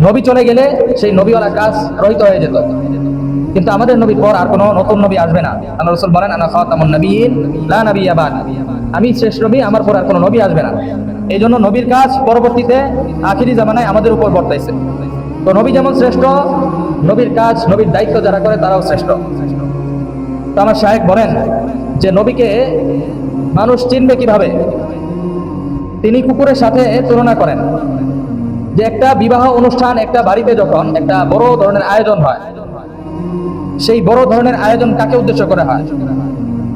নবী চলে গেলে সেই নবীওয়ালা কাজ রহিত হয়ে যেত। কিন্তু আমাদের নবীর পর আর কোনো নতুন নবী আসবে না। আল্লাহ রসুল বলেন, আনা খাতামুন নবীন আবাদ আমি শেষ নবী, আমার পর আর কোনো নবী আসবে না। এই জন্য নবীর কাজ পরবর্তীতে আখিরি জামানায় আমাদের উপর বর্তাইছে। তো নবী যেমন শ্রেষ্ঠ, নবীর কাজ, নবীর দায়িত্ব যারা করে তারাও শ্রেষ্ঠ। তো আমার সাহেব বলেন যে, নবীকে মানুষ চিনবে কীভাবে? তিনি কুকুরের সাথে তুলনা করেন। যে একটা বিবাহ অনুষ্ঠান, একটা বাড়িতে যখন একটা বড় ধরনের আয়োজন হয়, সেই বড় ধরনের আয়োজন কাকে উদ্দেশ্য করে হয়?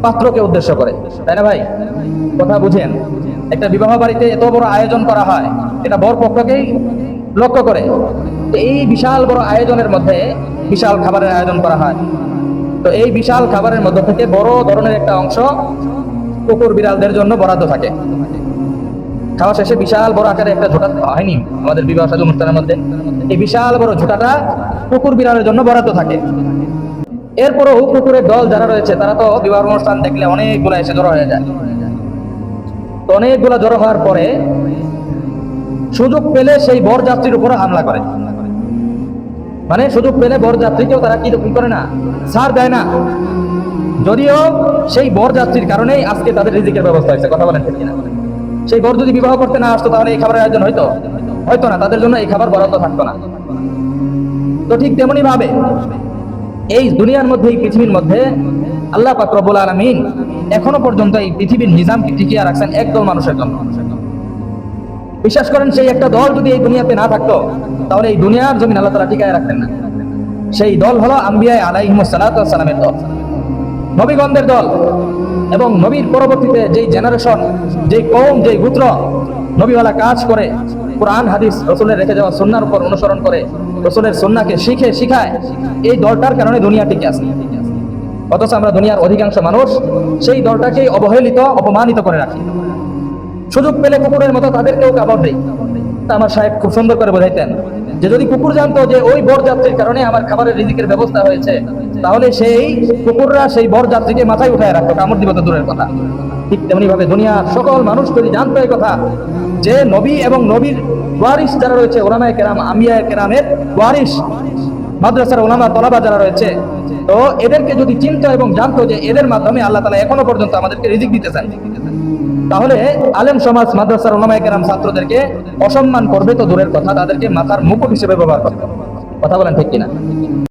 পাত্রকে উদ্দেশ্য করে। তাই না ভাই? কথা বুঝেন। একটা বিবাহ বাড়িতে এত বড় আয়োজন করা হয়, এটা বর পক্ষকেই লক্ষ্য করে। এই বিশাল বড় আয়োজনের মধ্যে বিশাল খাবারের আয়োজন করা হয়। তো এই বিশাল খাবারের মধ্যে থেকে বড় ধরনের একটা অংশ কুকুর বিড়ালদের জন্য বরাদ্দ থাকে। খাওয়া শেষে বিশাল বড় আকারে একটা ঝোটা হয়নি আমাদের বিবাহ সাজ অনুষ্ঠানের মধ্যে। এই বিশাল বড় ঝোটাটা কুকুর বিড়ালের জন্য বরাদ্দ থাকে। এরপরও কুকুরের দল যারা রয়েছে, তারা তো বিবাহ অনুষ্ঠান দেখলে অনেকগুলো এসে জড়ো হয়ে যায়। তো অনেকগুলো জড়ো হওয়ার পরে সুযোগ পেলে সেই বর যাত্রীর উপরে হামলা করে। মানে সুযোগ পেলে বর যাত্রীকেও তারা কি করে না? ছাড় দেয় না। যদিও সেই বর যাত্রীর কারণেই আজকে তাদের রিজিকের ব্যবস্থা হয়েছে। কথা বলেন ঠিক কিনা? সেই বর যদি বিবাহ করতে না আসতো, তাহলে এই খাবারের আয়োজন হয়তো হয়তো না, তাদের জন্য এই খাবার বরাদ্দ থাকতো না। তো ঠিক তেমনি ভাবে এই দুনিয়ার মধ্যে, এই পৃথিবীর মধ্যে আল্লাহ পাক রব্বুল আলামিন এখনও পর্যন্ত এই পৃথিবীর নিজামকে টিকিয়ে রাখছেন একদল মানুষের জন্য। বিশ্বাস করেন, সেই একটা দল যদি এই দুনিয়াতে না থাকতো, তাহলে এই দুনিয়ার জমিন আল্লাহ তালা টিকায় রাখতেন না। সেই দল হলো আম্বিয়ায় আলাইহিমসালামের দল। নবীগণদের দল। এবং নবীর পরবর্তীতে যেই জেনারেশন যেই কৌম যেই গোত্র, নবীওয়ালা কাজ করে, কোরআন, হাদিস, রসুলের রেখে যাওয়া সন্ন্যার উপর অনুসরণ করে, রসুলের সন্নাকে শিখে, শিখায়, এই দলটার কারণে দুনিয়া টিকে আছে। অথচ আমরা দুনিয়ার অধিকাংশ মানুষ সেই দলটাকেই অবহেলিত, অপমানিত করে রাখি। সুযোগ পেলে কুকুরের মতো তাদেরকেও কাপড় দেই। তা আমার সাহেব খুব সুন্দর করে বোঝাইতেন যে যদি কুকুর জানতো যে ওই বর যাত্রীর কারণে আমার খাবারের রিজিকের ব্যবস্থা হয়েছে তাহলে সেই কুকুররা সেই বর যাত্রীকে মাথায় উঠায় রাখতো, কামড় দিব তো দূরের কথা। ঠিক তেমনি ভাবে দুনিয়ার সকল মানুষ যদি জানতো এই কথা, যে নবী এবং নবীর ওয়ারিস যারা রয়েছে, ওলামায় কেরাম আমিয়ায় কেরামের ওয়ারিস মাদ্রাসার ওলামা, তলাবা যারা রয়েছে, তো এদেরকে যদি চিনতো এবং জানতো যে এদের মাধ্যমে আল্লাহ তালা এখনও পর্যন্ত আমাদেরকে রিজিক দিতে চান তাহলে আলেম সমাজ, মাদ্রাসার ওলামায় কেরাম ছাত্রদেরকে অসম্মান করবে তো দূরের কথা, তাদেরকে মাথার মুকুট হিসেবে ব্যবহার করবে। কথা বলেন ঠিক কিনা?